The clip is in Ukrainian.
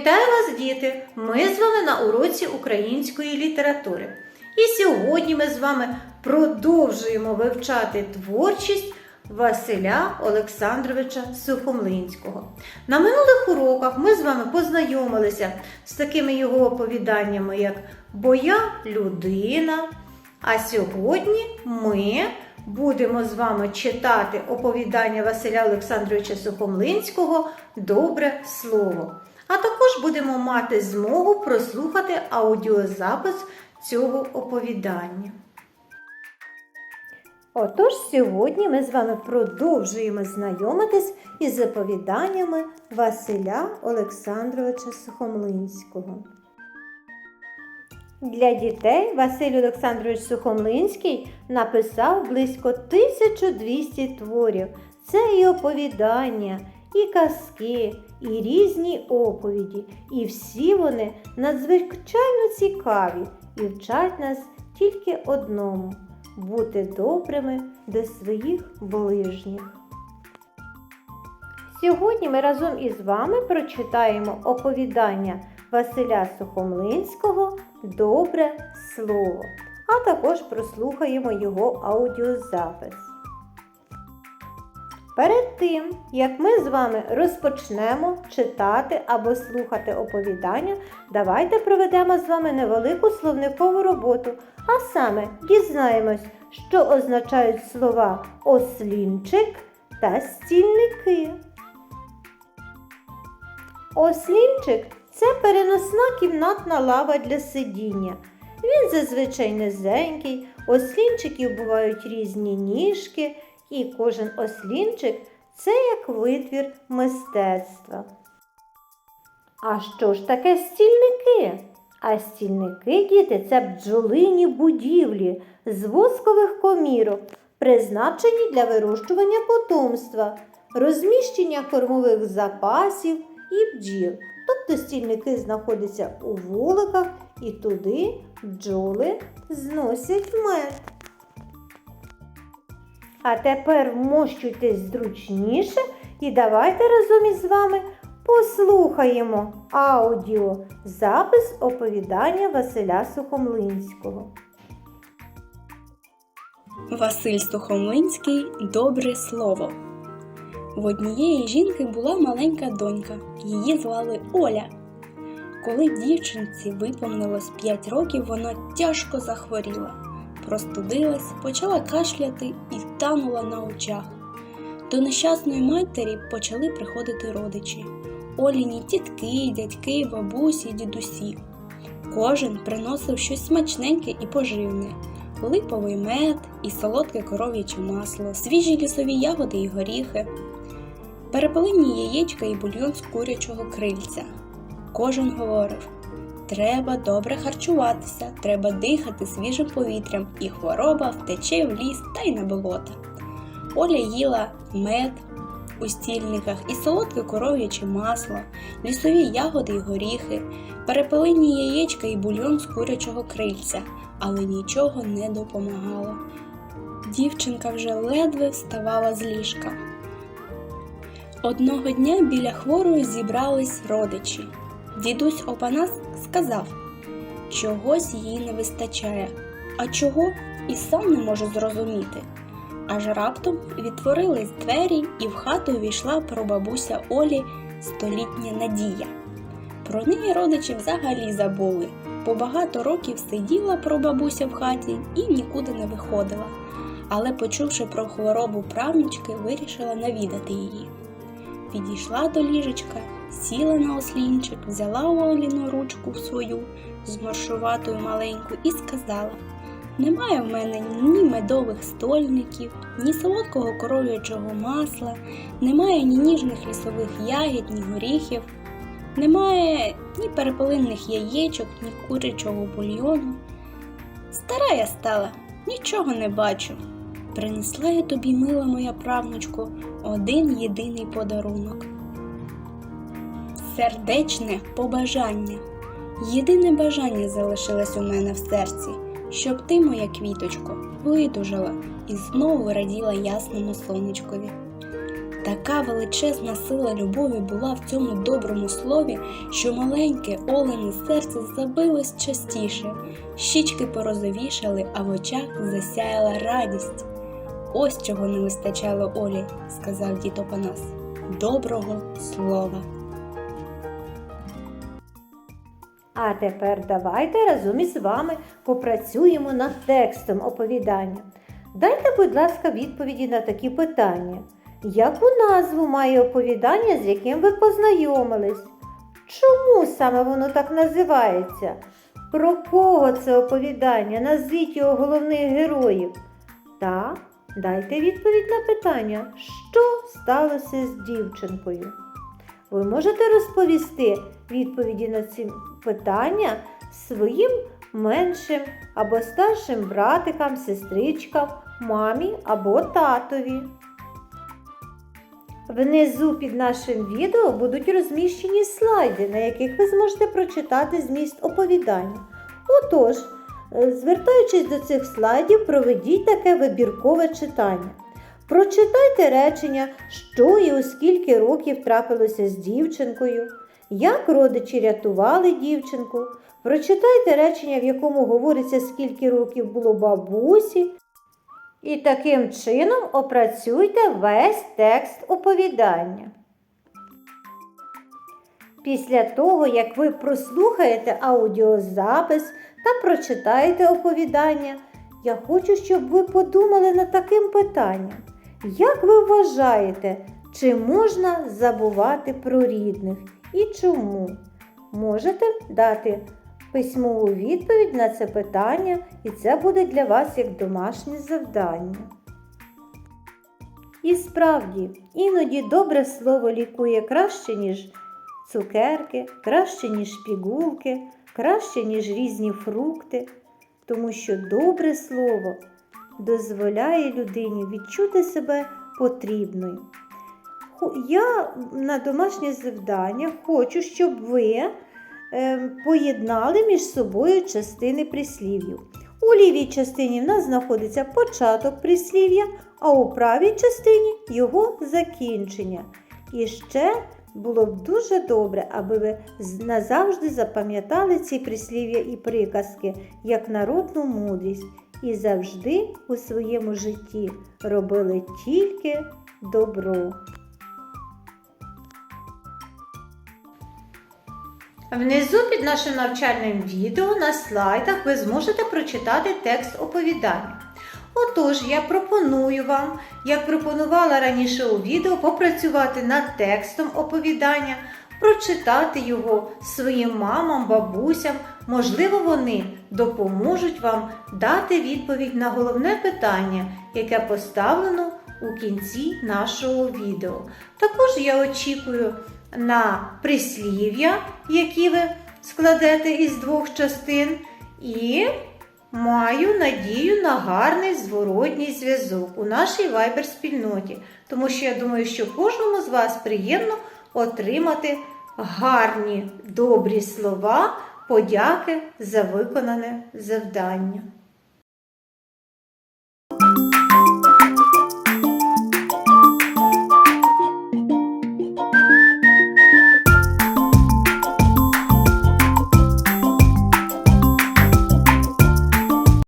Вітаю вас, діти! Ми з вами на уроці української літератури. І сьогодні ми з вами продовжуємо вивчати творчість Василя Олександровича Сухомлинського. На минулих уроках ми з вами познайомилися з такими його оповіданнями, як Бо я людина. А сьогодні ми будемо з вами читати оповідання Василя Олександровича Сухомлинського Добре слово. А також будемо мати змогу прослухати аудіозапис цього оповідання. Отож, сьогодні ми з вами продовжуємо знайомитись із оповіданнями Василя Олександровича Сухомлинського. Для дітей Василь Олександрович Сухомлинський написав близько 1200 творів. Це і оповідання, і казки, і різні оповіді. І всі вони надзвичайно цікаві і вчать нас тільки одному бути добрими до своїх ближніх. Сьогодні ми разом із вами прочитаємо оповідання Василя Сухомлинського Добре слово, а також прослухаємо його аудіозапис. Перед тим, як ми з вами розпочнемо читати або слухати оповідання, давайте проведемо з вами невелику словникову роботу, а саме дізнаємось, що означають слова ослінчик та стільники. Ослінчик це переносна кімнатна лава для сидіння. Він зазвичай низенький, ослінчиків бувають різні ніжки, і кожен ослінчик це як витвір мистецтва. А що ж таке стільники? А стільники, діти, це бджолині будівлі з воскових комірок, призначені для вирощування потомства, розміщення кормових запасів і бджіл. Тобто стільники знаходяться у вуликах і туди бджоли зносять мед. А тепер вмощуйтесь зручніше і давайте разом із вами послухаємо аудіо запис оповідання Василя Сухомлинського. Василь Сухомлинський Добре слово. В однієї жінки була маленька донька. Її звали Оля. Коли дівчинці виповнилось 5 років, вона тяжко захворіла, простудилась, почала кашляти і танула на очах. До нещасної матері почали приходити родичі. Оліні тітки, дядьки, бабусі, дідусі. Кожен приносив щось смачненьке і поживне липовий мед і солодке коров'яче масло, свіжі лісові ягоди і горіхи, перепелині яєчка і бульйон з курячого крильця. Кожен говорив: треба добре харчуватися, треба дихати свіжим повітрям, і хвороба втече в ліс та й на болота. Оля їла мед у стільниках і солодке коров'яче масло, лісові ягоди й горіхи, перепелині яєчка і бульйон з курячого крильця, але нічого не допомагало. Дівчинка вже ледве вставала з ліжка. Одного дня біля хворої зібрались родичі. Дідусь Опанас сказав, чогось їй не вистачає, а чого і сам не може зрозуміти. Аж раптом відтворились двері, і в хату увійшла прабабуся Олі столітня Надія. Про неї родичі взагалі забули, бо багато років сиділа прабабуся в хаті і нікуди не виходила. Але, почувши про хворобу правнучки, вирішила навідати її. Підійшла до ліжечка, сіла на ослінчик, взяла Оліну ручку свою, зморшувату й маленьку, і сказала: Немає в мене ні медових стольників, ні солодкого коров'ячого масла, немає ні ніжних лісових ягід, ні горіхів, немає ні перепелинних яєчок, ні курячого бульйону. Стара я стала, нічого не бачу. Принесла я тобі, мила моя правнучко, один єдиний подарунок. Сердечне побажання. Єдине бажання залишилось у мене в серці, щоб ти, моя квіточко, видужала і знову раділа ясному сонечкові. Така величезна сила любові була в цьому доброму слові, що маленьке олене серце забилось частіше, щічки порозовішали, а в очах засяяла радість. Ось чого не вистачало Олі, сказав дід Опанас. Доброго слова. А тепер давайте разом із вами попрацюємо над текстом оповідання. Дайте, будь ласка, відповіді на такі питання. Яку назву має оповідання, з яким ви познайомились? Чому саме воно так називається? Про кого це оповідання? Назвіть його головних героїв. Та дайте відповідь на питання, що сталося з дівчинкою. Ви можете розповісти відповіді на ці питання своїм меншим або старшим братикам, сестричкам, мамі або татові. Внизу під нашим відео будуть розміщені слайди, на яких ви зможете прочитати зміст оповідання. Отож, е, звертаючись до цих слайдів, проведіть таке вибіркове читання. Прочитайте речення, що і у скільки років трапилося з дівчинкою, як родичі рятували дівчинку. Прочитайте речення, в якому говориться, скільки років було бабусі. І таким чином опрацюйте весь текст оповідання. Після того, як ви прослухаєте аудіозапис та прочитаєте оповідання, я хочу, щоб ви подумали над таким питанням. Як ви вважаєте, чи можна забувати про рідних і чому? Можете дати письмову відповідь на це питання, і це буде для вас як домашнє завдання. І справді, іноді добре слово лікує краще, ніж цукерки, краще, ніж пігулки, краще, ніж різні фрукти, тому що добре слово дозволяє людині відчути себе потрібною. Я на домашнє завдання хочу, щоб ви е, поєднали між собою частини прислів'їв. У лівій частині в нас знаходиться початок прислів'я, а у правій частині його закінчення. І ще було б дуже добре, аби ви назавжди запам'ятали ці прислів'я і приказки як народну мудрість і завжди у своєму житті робили тільки добро. Внизу під нашим навчальним відео на слайдах ви зможете прочитати текст оповідання. Отож, я пропоную вам, як пропонувала раніше у відео, попрацювати над текстом оповідання, прочитати його своїм мамам, бабусям. Можливо, вони допоможуть вам дати відповідь на головне питання, яке поставлено у кінці нашого відео. Також я очікую на прислів'я, які ви складете із двох частин, і маю надію на гарний зворотній зв'язок у нашій вайбер-спільноті, тому що я думаю, що кожному з вас приємно отримати гарні добрі слова, подяки за виконане завдання.